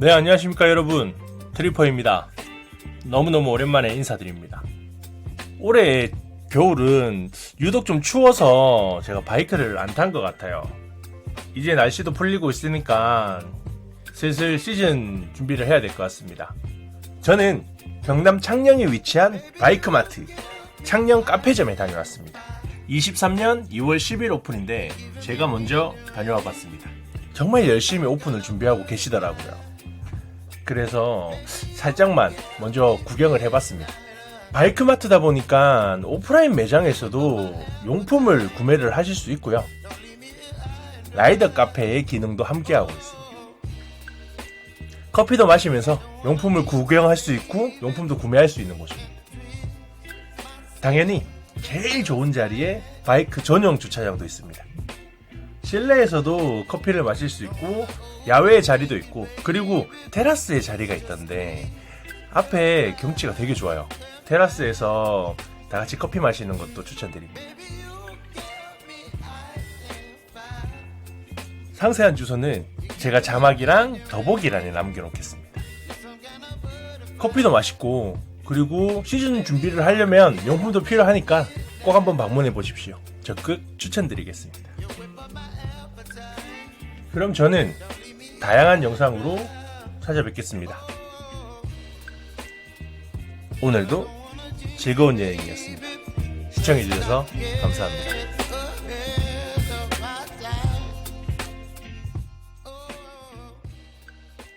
네, 안녕하십니까 여러분. 트리퍼입니다. 너무너무 오랜만에 인사드립니다. 올해 겨울은 유독 좀 추워서 제가 바이크를 안 탄 것 같아요. 이제 날씨도 풀리고 있으니까 슬슬 시즌 준비를 해야 될 것 같습니다. 저는 경남 창녕에 위치한 바이크마트 창녕 카페점에 다녀왔습니다. 23년 2월 10일 오픈인데 제가 먼저 다녀와 봤습니다. 정말 열심히 오픈을 준비하고 계시더라고요. 그래서 살짝만 먼저 구경을 해봤습니다. 바이크마트다 보니까 오프라인 매장에서도 용품을 구매를 하실 수 있고요. 라이더 카페의 기능도 함께하고 있습니다. 커피도 마시면서 용품을 구경할 수 있고 용품도 구매할 수 있는 곳입니다. 당연히 제일 좋은 자리에 바이크 전용 주차장도 있습니다. 실내에서도 커피를 마실 수 있고 야외에 자리도 있고 그리고 테라스에 자리가 있던데 앞에 경치가 되게 좋아요. 테라스에서 다 같이 커피 마시는 것도 추천드립니다. 상세한 주소는 제가 자막이랑 더보기란에 남겨놓겠습니다. 커피도 맛있고 그리고 시즌 준비를 하려면 용품도 필요하니까 꼭 한번 방문해 보십시오. 적극 추천드리겠습니다. 그럼 저는 다양한 영상으로 찾아뵙겠습니다. 오늘도 즐거운 여행이었습니다. 시청해주셔서 감사합니다.